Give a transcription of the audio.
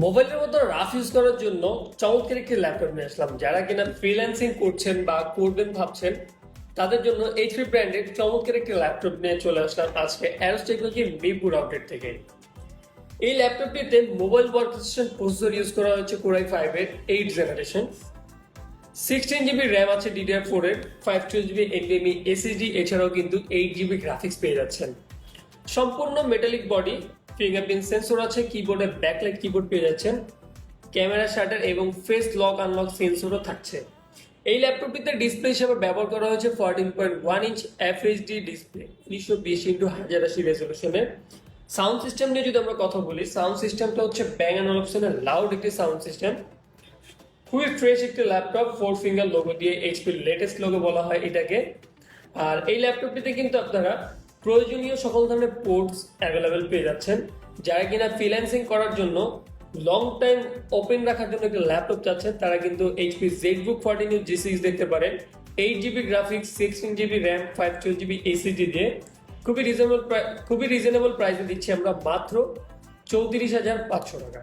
মোবাইলের মতো rough use করার জন্য চমৎকার একটি ল্যাপটপ নিয়ে আসলাম। যারা কিনা ফ্রিল্যান্সিং করছেন বা করবেন ভাবছেন, তাদের জন্য এইচপি ব্র্যান্ডের চমৎকার একটি ল্যাপটপ নিয়ে চলে আসলাম আজকে অ্যারোস টেকনোলজি মিরপুর আপডেট থেকে। এই ল্যাপটপটিতে মোবাইল ওয়ার্কস্টেশন প্রসেসর ইউজ করা হয়েছে কোরাই ফাইভের eight generation sixteen GB RAM আছে ডিডিআর ফোর এর five twelve GB NVMe SSD এছাড়াও কিন্তু এইট জিবি গ্রাফিক্স পেয়ে যাচ্ছেন। সম্পূর্ণ মেটালিক বডি ফিঙ্গারপ্রিন্ট সেন্সর আছে কিবোর্ডে ব্যাকলাইট কিবোর্ড পেয়ে যাচ্ছেন। ক্যামেরা শাটার এবং ফেস লক আনলক সেন্সরও থাকছে। এই ল্যাপটপটিতে ডিসপ্লে হিসেবে ব্যবহার করা হয়েছে fourteen point one inch FHD display উনিশশো বিশ ইন্টু হাজার আশি রেজলিউশনের সাউন্ড সিস্টেম নিয়ে যদি আমরা কথা বলি সাউন্ড সিস্টেমটা হচ্ছে ব্যাং অ্যান্ড অপশনের লাউড একটি সাউন্ড সিস্টেম খুবই ফ্রেশ একটি ল্যাপটপ ফোর ফিঙ্গার লোগো দিয়ে এইচপির লেটেস্ট লোগো বলা হয় এটাকে। আর এই ল্যাপটপটিতে কিন্তু আপনারা প্রয়োজনীয় সকল ধরনের পোর্টস অ্যাভেলেবেল পেয়ে যাচ্ছেন, যারা কিনা ফ্রিল্যান্সিং করার জন্য লং টাইম ওপেন রাখার জন্য একটা ল্যাপটপ চাচ্ছেন, তারা কিন্তু HP Z book fourteen G six দেখতে পারেন। Eight GB graphics sixteen GB RAM five twelve GB SSD দিয়ে। খুবই রিজনেবল খুবই রিজনেবল প্রাইসে দিচ্ছি আমরা মাত্র চৌত্রিশ হাজার পাঁচশো টাকা।